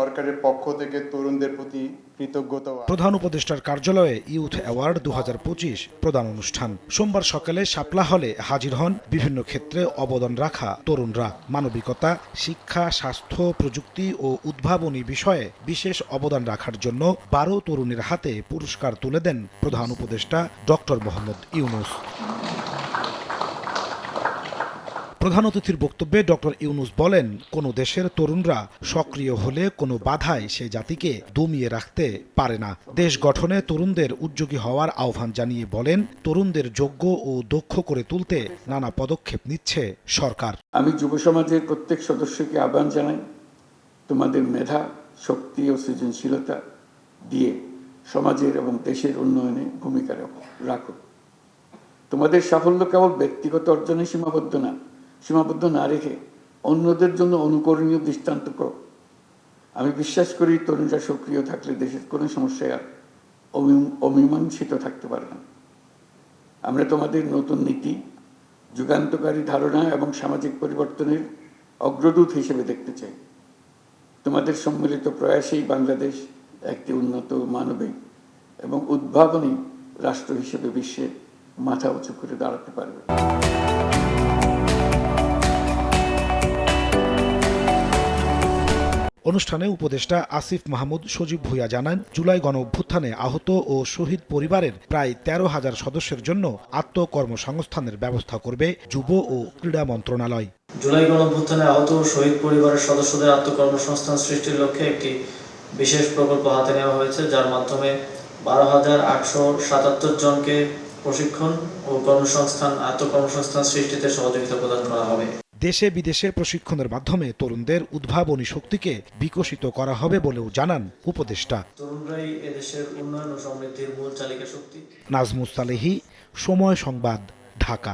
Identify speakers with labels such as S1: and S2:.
S1: সরকারের পক্ষ থেকে তরুণদের প্রতি কৃতজ্ঞতা
S2: প্রধান উপদেষ্টার কার্যালয়ে ইউথ অ্যাওয়ার্ড দু হাজার পঁচিশ প্রদান অনুষ্ঠান। সোমবার সকালে শাপলা হলে হাজির হন বিভিন্ন ক্ষেত্রে অবদান রাখা তরুণরা। মানবিকতা, শিক্ষা, স্বাস্থ্য, প্রযুক্তি ও উদ্ভাবনী বিষয়ে বিশেষ অবদান রাখার জন্য বারো তরুণের হাতে পুরস্কার তুলে দেন প্রধান উপদেষ্টা ডক্টর মোহাম্মদ ইউনুস। প্রধান অতিথির বক্তব্যে ডক্টর ইউনুস বলেন, কোন দেশের তরুণরা সক্রিয় হলে কোনো বাধাই সে জাতিকে দমিয়ে রাখতে পারে না। দেশ গঠনে তরুণদের উদ্যোগী হওয়ার আহ্বান জানিয়ে বলেন, তরুণদের যোগ্য ও দক্ষ করে তুলতে নানা পদক্ষেপ নিচ্ছে সরকার।
S3: আমি যুব সমাজের প্রত্যেক সদস্যকে আহ্বান জানাই, তোমাদের মেধা, শক্তি ও সৃজনশীলতা দিয়ে সমাজের এবং দেশের উন্নয়নে ভূমিকা রাখো। তোমাদের সাফল্য কেবল ব্যক্তিগত অর্জনে সীমাবদ্ধ না সীমাবদ্ধ না রেখে অন্যদের জন্য অনুকরণীয় দৃষ্টান্ত করো। আমি বিশ্বাস করি তরুণরা সক্রিয় থাকলে দেশের কোনো সমস্যায় আর অমীমাংসিত থাকতে পারে না। আমরা তোমাদের নতুন নীতি, যুগান্তকারী ধারণা এবং সামাজিক পরিবর্তনের অগ্রদূত হিসেবে দেখতে চাই। তোমাদের সম্মিলিত প্রয়াসেই বাংলাদেশ একটি উন্নত মানবিক এবং উদ্ভাবনী রাষ্ট্র হিসেবে বিশ্বে মাথা উঁচু করে দাঁড়াতে পারবে।
S2: অনুষ্ঠানে উপদেষ্টা আসিফ মাহমুদ সজীব ভুইয়া জানান, জুলাই গণ অভ্যুত্থানে আহত ও শহীদ পরিবারের প্রায় তেরো হাজার সদস্যের জন্য আত্মকর্মসংস্থানের ব্যবস্থা করবে যুব ও ক্রীড়া মন্ত্রণালয়।
S4: জুলাই গণঅভ্যুত্থানে আহত ও শহীদ পরিবারের সদস্যদের আত্মকর্মসংস্থান সৃষ্টির লক্ষ্যে একটি বিশেষ প্রকল্প হাতে নেওয়া হয়েছে, যার মাধ্যমে বারো হাজার আটশো সাতাত্তর জনকে প্রশিক্ষণ ও কর্মসংস্থান, আত্মকর্মসংস্থান সৃষ্টিতে সহযোগিতা প্রদান করা হবে।
S2: দেশে বিদেশে প্রশিক্ষণের মাধ্যমে তরুণদের উদ্ভাবনী শক্তিকে বিকশিত করা হবে বলেও জানান উপদেষ্টা। নাজমুস সালেহি সময় সংবাদ ঢাকা।